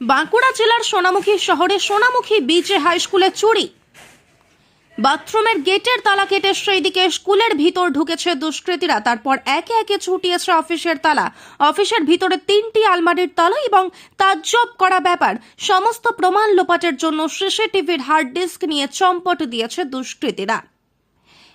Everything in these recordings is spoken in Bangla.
বাঁকুড়া জেলার সোনামুখী শহরে সোনামুখী বিচে হাই স্কুলে চুরি। বাথরুমের গেটের তালা কেটে সেই দিকে স্কুলের ভিতর ঢুকেছে দুষ্কৃতীরা। তারপর একে একে ছুটিয়েছে অফিসের তালা। অফিসের ভিতরে তিনটি আলমারির তালা এবং তাজ্জব করা ব্যাপার। সমস্ত প্রমাণ লোপাটের জন্য সিসিটিভির হার্ড ডিস্ক নিয়ে চম্পট দিয়েছে দুষ্কৃতীরা।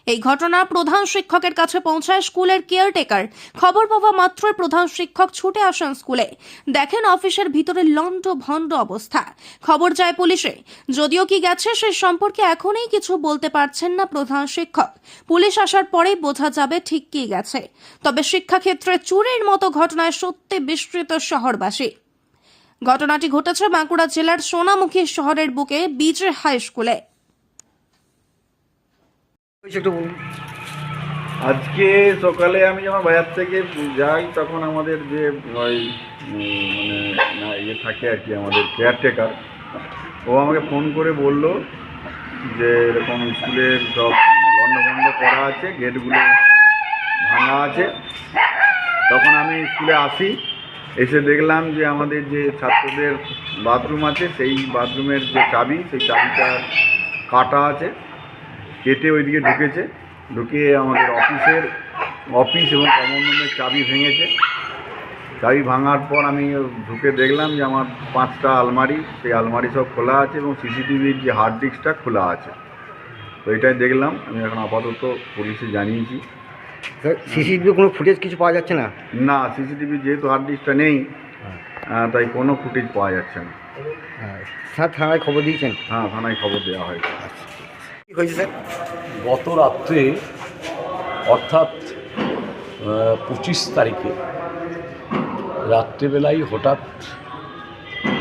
এই ঘটনা প্রধান শিক্ষকের কাছে পৌঁছায় স্কুলের কেয়ারটেকার। খবর পাওয়া মাত্রই প্রধান শিক্ষক ছুটে আসেন স্কুলে। দেখেন অফিসের ভিতরে লন্ড ভণ্ড অবস্থা। খবর যায় পুলিশে। যদিও কি গেছে, সে সম্পর্কে এখনই কিছু বলতে পারছেন না প্রধান শিক্ষক। পুলিশ আসার পরেই বোঝা যাবে ঠিক কি গেছে। তবে শিক্ষাক্ষেত্রে চুরির মতো ঘটনায় সত্যি বিস্তৃত শহরবাসী। ঘটনাটি ঘটেছে বাঁকুড়া জেলার সোনামুখী শহরের বুকে, বিজে হাই স্কুলে। আজকে সকালে আমি যখন বাজার থেকে যাই, তখন আমাদের যে, ওই মানে ইয়ে থাকে আর কি, আমাদের কেয়ারটেকার ও আমাকে ফোন করে বলল যে, এরকম স্কুলের সব লন্ডভন্ড করা আছে, গেটগুলো ভাঙা আছে। তখন আমি স্কুলে আসি, এসে দেখলাম যে আমাদের যে ছাত্রদের বাথরুম আছে, সেই বাথরুমের যে চাবি, সেই চাবিটা কাটা আছে। কেটে ওইদিকে ঢুকেছে। ঢুকিয়ে আমাদের অফিসের অফিস এবং কমন রুমের চাবি ভেঙেছে। চাবি ভাঙার পর আমি ঢুকে দেখলাম যে আমার পাঁচটা আলমারি সেই আলমারি সব খোলা আছে এবং সিসিটিভির যে হার্ড ডিস্কটা খোলা আছে। তো এটাই দেখলাম। আমি এখন আপাতত পুলিশে জানিয়েছি। স্যার সিসিটিভি কোনো ফুটেজ কিছু পাওয়া যাচ্ছে না? না সিসিটিভি যেহেতু হার্ড ডিস্কটা নেই তাই কোনো ফুটেজ পাওয়া যাচ্ছে না। হ্যাঁ স্যার থানায় খবর দিয়েছেন? হ্যাঁ থানায় খবর দেওয়া হয়েছে। কী হয়েছে গত রাত্রে অর্থাৎ পঁচিশ তারিখে রাত্রেবেলায় হঠাৎ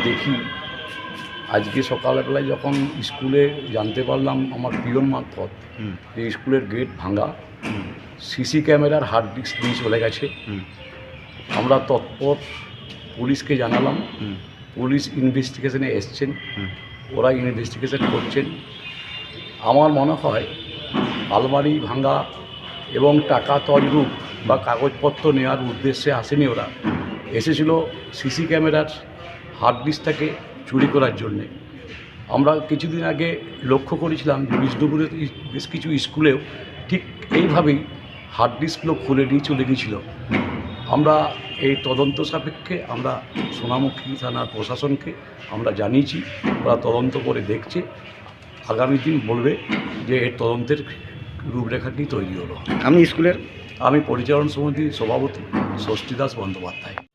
দেখি আজকে সকালবেলায় যখন স্কুলে জানতে পারলাম আমার পিয়ন মারফত যে স্কুলের গেট ভাঙা সিসি ক্যামেরার হার্ড ডিস্ক দিয়ে চলে গেছে। আমরা তৎপর পুলিশকে জানালাম। হুম। পুলিশ ইনভেস্টিগেশনে এসছেন। হুম। ওরা ইনভেস্টিগেশন করছেন। আমার মনে হয় আলমারি ভাঙা এবং টাকা তজরূপ বা কাগজপত্র নেওয়ার উদ্দেশ্যে আসেনি ওরা। এসেছিল সিসি ক্যামেরার হার্ড ডিস্কটাকে চুরি করার জন্যে। আমরা কিছুদিন আগে লক্ষ্য করেছিলাম যে বিষ্ণুপুরের বেশ কিছু স্কুলেও ঠিক এইভাবেই হার্ড ডিস্কগুলো খুলে নিয়ে চলে গিয়েছিল। আমরা এই তদন্ত সাপেক্ষে আমরা সোনামুখী থানার প্রশাসনকে আমরা জানিয়েছি, ওরা তদন্ত করে দেখছে। আগামী দিন বলবে যে এর তদন্তের রূপরেখাটি তৈরি হলো। আমি স্কুলের আমি পরিচালন সমিতির সভাপতি ষষ্ঠী দাস বন্দ্যোপাধ্যায়।